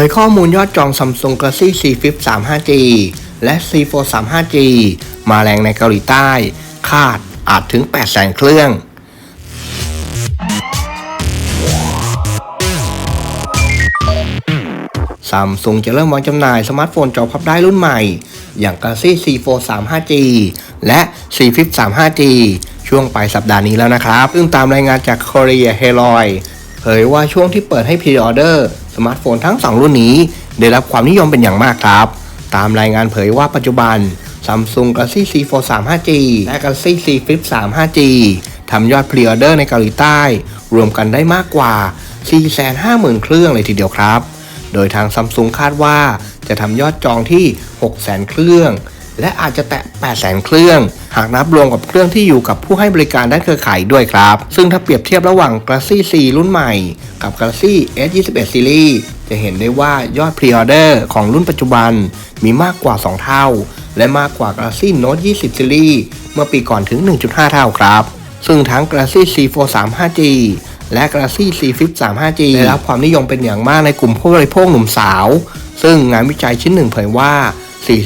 ผยข้อมูลยอดจอง Samsung Galaxy Z Flip 3 5G และ Z Fold 3 5G มาแรงในเกาหลีใต้ คาดอาจถึง 800,000 เครื่องซัมซุงจะเริ่มวางจำหน่ายสมาร์ทโฟนจอพับได้รุ่นใหม่ อย่าง Galaxy C Fold 3 5G และ C Flip 3 5G ช่วงปลายสัปดาห์นี้แล้วนะครับ ซึ่งตามรายงานจาก Korea Herald ยว่าช่วงที่เปิดให้พรีออเดอร์สมาร์ทโฟนทั้ง 2 รุ่นนี้ ได้รับความนิยมเป็นอย่างมากครับ ตามรายงานเผยว่าปัจจุบัน Samsung Galaxy C Fold 3 5G และ Galaxy C Flip 3 5G ทำยอดพรีออเดอร์ในเกาหลีใต้ รวมกันได้มากกว่า 450,000 เครื่องเลยทีเดียวครับ โดยทางซัมซุงคาดว่าจะทำยอดจองที่ 600,000 เครื่อง และอาจจะแตะ800,000เครื่อง หากนับรวมกับเครื่องที่อยู่กับผู้ให้บริการด้านเครือข่ายด้วยครับ ซึ่งถ้าเปรียบเทียบระหว่าง Galaxy C รุ่นใหม่ กับ Galaxy S21 Series จะเห็นได้ว่ายอดพรีออเดอร์ของรุ่นปัจจุบันมีมากกว่า 2 เท่า และมากกว่า Galaxy Note 20 Series เมื่อปีก่อนถึง 1.5 เท่าครับ ซึ่งทั้ง Galaxy C Fold 3 5G และ Galaxy C Flip 3 5G ได้รับความนิยมเป็นอย่างมากในกลุ่มผู้บริโภคหนุ่มสาว ซึ่งงานวิจัยชิ้นหนึ่งเผยว่า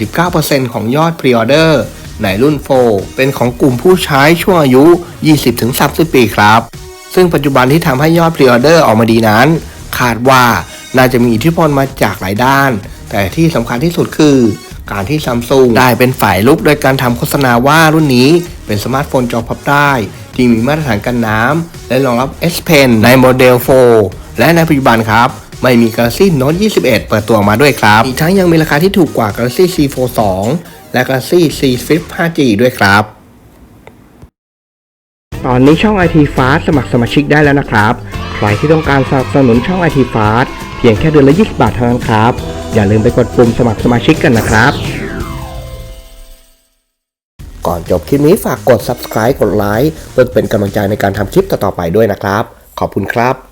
49%ของยอดพรีออเดอร์ในรุ่น4เป็นของกลุ่มผู้ใช้ช่วงอายุ 20-30 ปีครับ ซึ่งปัจจุบันที่ทำให้ยอดพรีออเดอร์ออกมาดีนั้น คาดว่าน่าจะมีอิทธิพลมาจากหลายด้าน แต่ที่สำคัญที่สุดคือ การที่ซัมซุงได้เป็นฝ่ายลุกโดยการทำโฆษณาว่ารุ่นนี้เป็นสมาร์ทโฟนจอพับได้ที่มีมาตรฐานกันน้ำและรองรับ S Pen ในโมเดล 4 และในปัจจุบันครับ ไม่มี Galaxy Note 21 เปิดตัวออกมาด้วยครับ อีกทั้งยังมีราคาที่ถูกกว่า Galaxy C Fold 2และ Galaxy C Flip 5G ด้วยครับ ตอนนี้ช่อง IT Fast สมัครสมาชิกได้แล้วนะครับ ใครที่ต้องการสนับสนุนช่อง IT Fast เพียงแค่เดือนละ 20 บาทเท่านั้นครับ อย่าลืมไปกดปุ่มสมัครสมาชิกกันนะครับก่อนจบคลิปนี้ฝากกด subscribe กดไลค์เพื่อเป็นกำลังใจในการทำคลิปต่อๆไปด้วยนะครับ ขอบคุณครับ